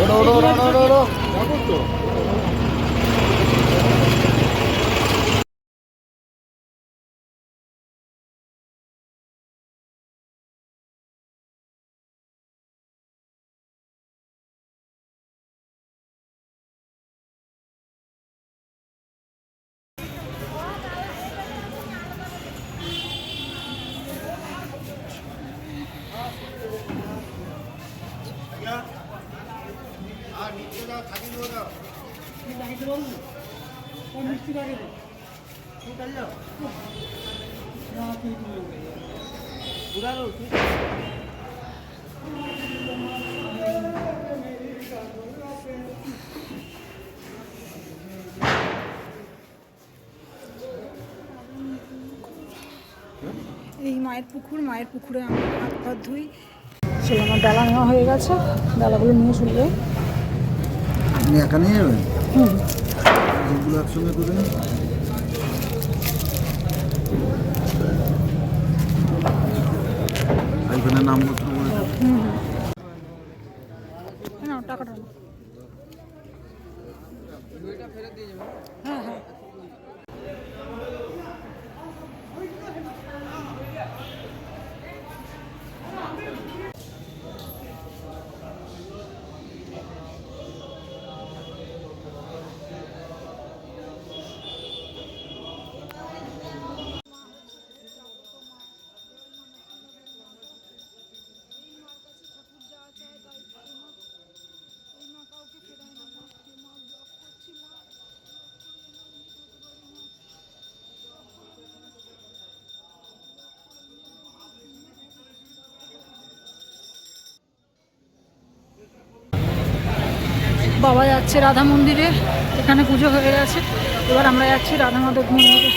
ওটা ওটা ওটা ওটা ওটা এই মায়ের পুকুর মায়ের পুকুরে আমরা হাত পা ধুই। চলো আমার ডালা নেওয়া হয়ে গেছে। ডালাগুলো নিয়ে চলবে আপনি একা নিয়ে যাবেন? একসঙ্গে করে এখানে নামপত্র করে হুম না টাকাটা। হ্যাঁ। বাবা যাচ্ছে রাধা মন্দিরে, এখানে পুজো হয়ে গেছে। এবার আমরা যাচ্ছি রাধা মাধব মন্দিরে।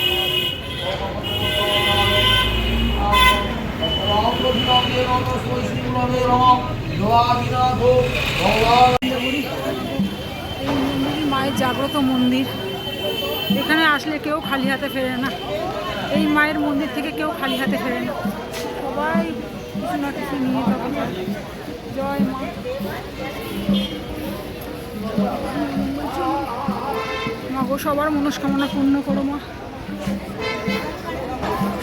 মায়ের জাগ্রত মন্দির। এখানে আসলে কেউ খালি হাতে ফেরে না। এই মায়ের মন্দির থেকে কেউ খালি হাতে ফেরে না। সবাই কিছু না কিছু নিয়ে জয় মা। মা গো, সবার মনস্কামনা পূর্ণ করো মা।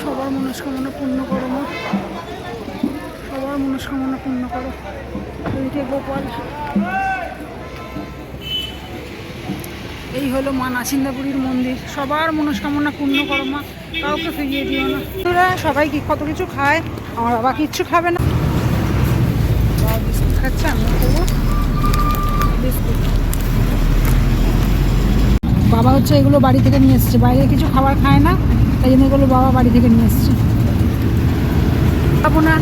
সবার মনস্কামনা পূর্ণ করো মা। সবার মনস্কামনা পূর্ণ করো। এইটা গোপাল? এই হলো মা নাচিন্দাপুরীর মন্দির। সবার মনস্কামনা পূর্ণ করো মা। কাউকে ফিরিয়ে দিও না। ওরা সবাই কি কত কিছু খায়? আমার বাবা কিচ্ছু খাবে না। বিস্কুট খাচ্ছে আমি খাব। বিস্কুট। বাবা হচ্ছে এগুলো বাড়ি থেকে নিয়ে এসছে। বাইরে কিছু খাবার খায় না, তাই জন্য এগুলো বাবা বাড়ি থেকে নিয়ে এসছে। খাব না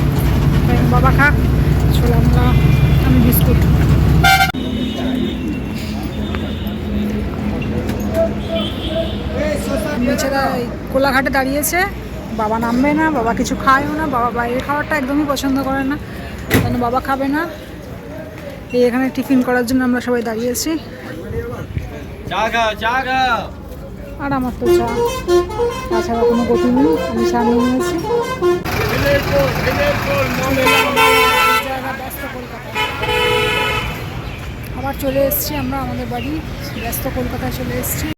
বাবা খাক ছোলা আমি বিস্কুট। বেচারা কোলাঘাটে দাঁড়িয়েছে, বাবা নামবে না, বাবা কিছু খায়ও না, বাবা বাইরের খাবারটা একদমই পছন্দ করে না কেন বাবা খাবে না। এই এখানে টিফিন করার জন্য আমরা সবাই দাঁড়িয়েছি। আর আমার তো চা। তাছাড়া কোনো গতি নেই, আমি সামনে নিয়েছি। আবার চলে এসেছি আমরা, আমাদের বাড়ি ব্যস্ত কলকাতায় চলে এসেছি।